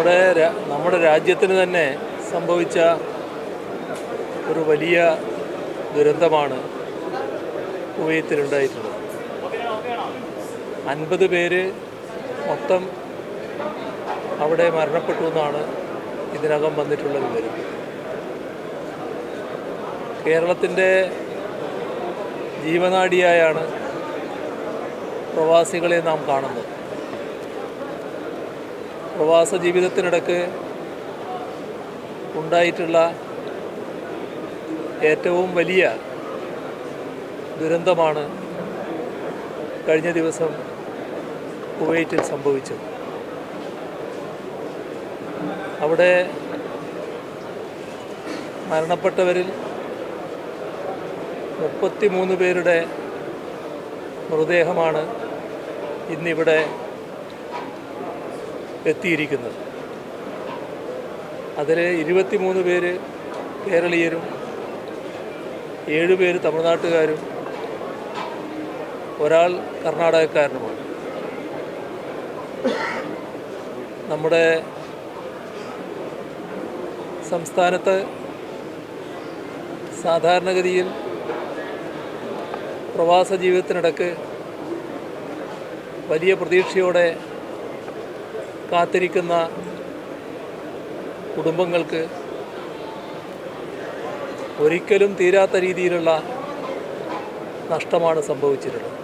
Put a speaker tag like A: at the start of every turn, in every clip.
A: നമ്മുടെ നമ്മുടെ രാജ്യത്തിന് തന്നെ സംഭവിച്ച ഒരു വലിയ ദുരന്തമാണ് കുവൈത്തിലുണ്ടായിട്ടുള്ളത്. അൻപത് പേര് മൊത്തം അവിടെ മരണപ്പെട്ടു എന്നാണ് ഇതിനകം വന്നിട്ടുള്ള വിവരം. കേരളത്തിന്റെ ജീവനാടിയായാണ് പ്രവാസികളെ നാം കാണുന്നത്. പ്രവാസ ജീവിതത്തിനിടക്ക് ഉണ്ടായിട്ടുള്ള ഏറ്റവും വലിയ ദുരന്തമാണ് കഴിഞ്ഞ ദിവസം കുവൈറ്റിൽ സംഭവിച്ചത്. അവിടെ മരണപ്പെട്ടവരിൽ മുപ്പത്തിമൂന്ന് പേരുടെ മൃതദേഹമാണ് ഇന്നിവിടെ എത്തിയിരിക്കുന്നത്. അതിൽ ഇരുപത്തിമൂന്ന് പേര് കേരളീയരും ഏഴ് പേര് തമിഴ്നാട്ടുകാരും ഒരാൾ കർണാടകക്കാരനുമാണ്. നമ്മുടെ സംസ്ഥാനത്ത് സാധാരണഗതിയിൽ പ്രവാസ ജീവിതത്തിനിടക്ക് വലിയ പ്രതീക്ഷയോടെ കാത്തിരിക്കുന്ന കുടുംബങ്ങൾക്ക് ഒരിക്കലും തീരാത്ത രീതിയിലുള്ള നഷ്ടമാണ് സംഭവിച്ചിട്ടുള്ളത്.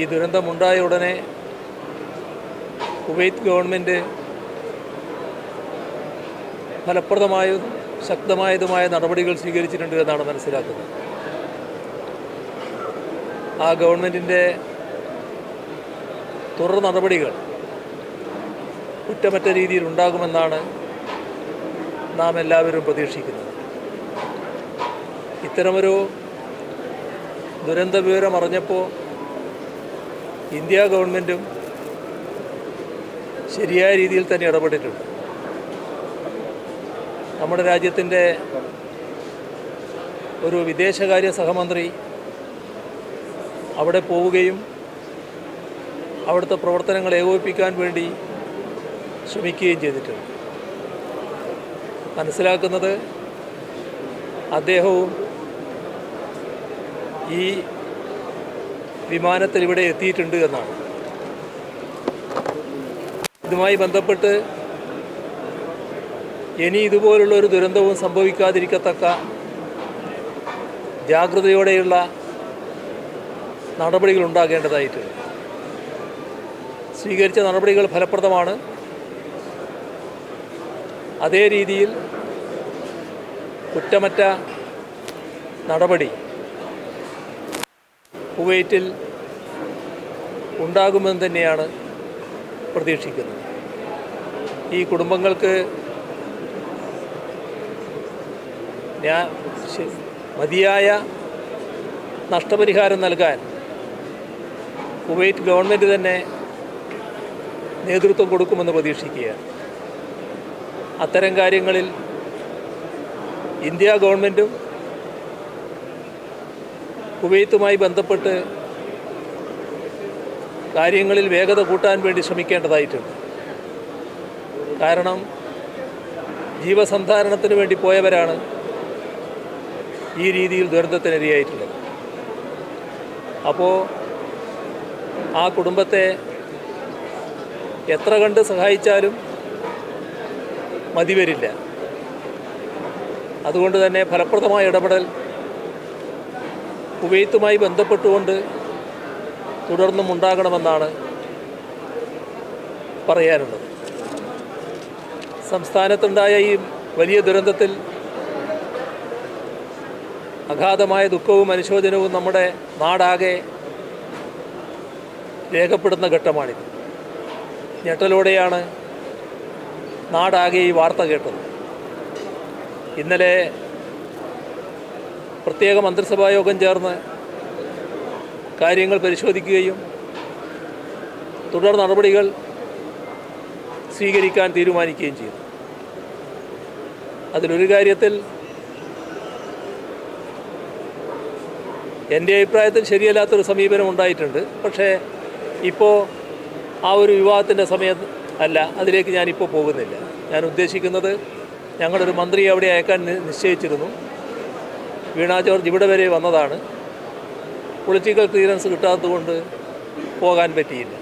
A: ഈ ദുരന്തമുണ്ടായ ഉടനെ കുവൈത്ത് ഗവൺമെന്റ് ഫലപ്രദമായതും ശക്തമായതുമായ നടപടികൾ സ്വീകരിച്ചിട്ടുണ്ട് എന്നാണ് മനസ്സിലാക്കുന്നത്. ആ ഗവൺമെന്റിന്റെ തുടർ നടപടികൾ കുറ്റമറ്റ രീതിയിൽ ഉണ്ടാകുമെന്നാണ് നാം എല്ലാവരും പ്രതീക്ഷിക്കുന്നത്. ഇത്തരമൊരു ദുരന്ത വിവരം അറിഞ്ഞപ്പോൾ ഇന്ത്യ ഗവൺമെന്റും ശരിയായ രീതിയിൽ തന്നെ ഇടപെട്ടിട്ടുണ്ട്. നമ്മുടെ രാജ്യത്തിന്റെ ഒരു വിദേശകാര്യ സഹമന്ത്രി അവിടെ പോവുകയും അവിടുത്തെ പ്രവർത്തനങ്ങൾ ഏകോപിപ്പിക്കാൻ വേണ്ടി ശ്രമിക്കുകയും ചെയ്തിട്ടുണ്ട്. മനസ്സിലാക്കുന്നത് അദ്ദേഹവും ഈ വിമാനത്തിൽ ഇവിടെ എത്തിയിട്ടുണ്ട് എന്നാണ്. ഇതുമായി ബന്ധപ്പെട്ട് ഇനി ഇതുപോലുള്ള ഒരു ദുരന്തവും സംഭവിക്കാതിരിക്കത്തക്ക ജാഗ്രതയോടെയുള്ള നടപടികൾ ഉണ്ടാകേണ്ടതായിട്ടുണ്ട്. സ്വീകരിച്ച നടപടികൾ ഫലപ്രദമാണ്. അതേ രീതിയിൽ കുറ്റമറ്റ നടപടി കുവൈറ്റിൽ ഉണ്ടാകുമെന്ന് തന്നെയാണ് പ്രതീക്ഷിക്കുന്നത്. ഈ കുടുംബങ്ങൾക്ക് ഞാൻ മതിയായ നഷ്ടപരിഹാരം നൽകാൻ കുവൈറ്റ് ഗവൺമെന്റ് തന്നെ നേതൃത്വം കൊടുക്കുമെന്ന് പ്രതീക്ഷിക്കുകയാണ് അത്തരം കാര്യങ്ങളിൽ ഇന്ത്യ ഗവൺമെന്റും കുവൈത്തുമായി ബന്ധപ്പെട്ട് കാര്യങ്ങളിൽ വേഗത കൂട്ടാൻ വേണ്ടി ശ്രമിക്കേണ്ടതായിട്ടുണ്ട്. കാരണം ജീവസന്ധാരണത്തിന് വേണ്ടി പോയവരാണ് ഈ രീതിയിൽ ദുരന്തത്തിനിരയായിട്ടുള്ളത്. അപ്പോൾ ആ കുടുംബത്തെ എത്ര കണ്ട് സഹായിച്ചാലും മതിവരില്ല. അതുകൊണ്ട് തന്നെ ഫലപ്രദമായ ഇടപെടൽ കുവൈത്തുമായി ബന്ധപ്പെട്ടുകൊണ്ട് തുടർന്നും ഉണ്ടാകണമെന്നാണ് പറയാനുള്ളത്. സംസ്ഥാനത്തുണ്ടായ ഈ വലിയ ദുരന്തത്തിൽ അഗാധമായ ദുഃഖവും അനുശോചനവും നമ്മുടെ നാടാകെ രേഖപ്പെടുന്ന ഘട്ടമാണിത്. ഞെട്ടലോടെയാണ് നാടാകെ ഈ വാർത്ത കേട്ടത്. ഇന്നലെ പ്രത്യേക മന്ത്രിസഭാ യോഗം ചേർന്ന് കാര്യങ്ങൾ പരിശോധിക്കുകയും തുടർ നടപടികൾ സ്വീകരിക്കാൻ തീരുമാനിക്കുകയും ചെയ്തു. അതിലൊരു കാര്യത്തിൽ എന്റെ അഭിപ്രായത്തിൽ ശരിയല്ലാത്തൊരു സമീപനം ഉണ്ടായിട്ടുണ്ട്. പക്ഷേ ഇപ്പോൾ ആ ഒരു വിവാഹത്തിന്റെ സമയം അല്ല അതിലേക്ക് ഞാനിപ്പോൾ പോകുന്നില്ല. ഞാൻ ഉദ്ദേശിക്കുന്നത് ഞങ്ങളൊരു മന്ത്രി അവിടെ അയക്കാൻ നിശ്ചയിച്ചിരുന്നു. വീണ ജോർജ് ഇവിടെ വരെ വന്നതാണ്. പൊളിറ്റിക്കൽ ക്ലിയറൻസ് കിട്ടാത്തതുകൊണ്ട് പോകാൻ പറ്റിയില്ല.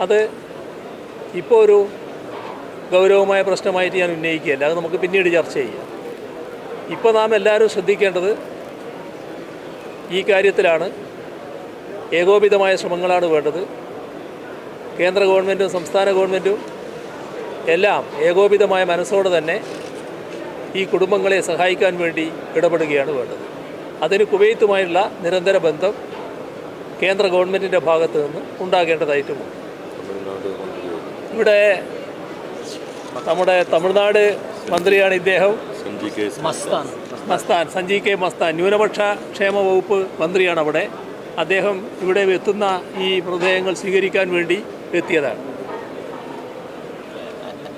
A: അത് ഇപ്പോൾ ഒരു ഗൗരവമായ പ്രശ്നമായിട്ട് ഞാൻ ഉന്നയിക്കുകയല്ല. അത് നമുക്ക് പിന്നീട് ചർച്ച ചെയ്യാം. ഇപ്പോൾ നാം എല്ലാവരും ശ്രദ്ധിക്കേണ്ടത് ഈ കാര്യത്തിലാണ്. ഏകോപിതമായ ശ്രമങ്ങളാണ് വേണ്ടത്. കേന്ദ്ര ഗവൺമെന്റും സംസ്ഥാന ഗവൺമെന്റും എല്ലാം ഏകോപിതമായ മനസ്സോടെ തന്നെ ഈ കുടുംബങ്ങളെ സഹായിക്കാൻ വേണ്ടി ഇടപെടുകയാണ് വേണ്ടത്. അതിന് കുവൈത്തുമായുള്ള നിരന്തര ബന്ധം കേന്ദ്ര ഗവൺമെന്റിന്റെ ഭാഗത്ത് നിന്ന് ഉണ്ടാകേണ്ടതായിട്ടുമുണ്ട് ഇവിടെ നമ്മുടെ തമിഴ്നാട് മന്ത്രിയാണ് ഇദ്ദേഹം.
B: മസ്താൻ.
A: സഞ്ജി കെ മസ്താൻ ന്യൂനപക്ഷ ക്ഷേമ വകുപ്പ് മന്ത്രിയാണ് അവിടെ. അദ്ദേഹം ഇവിടെ എത്തുന്ന ഈ മൃതദേഹങ്ങൾ സ്വീകരിക്കാൻ വേണ്ടി എത്തിയതാണ്.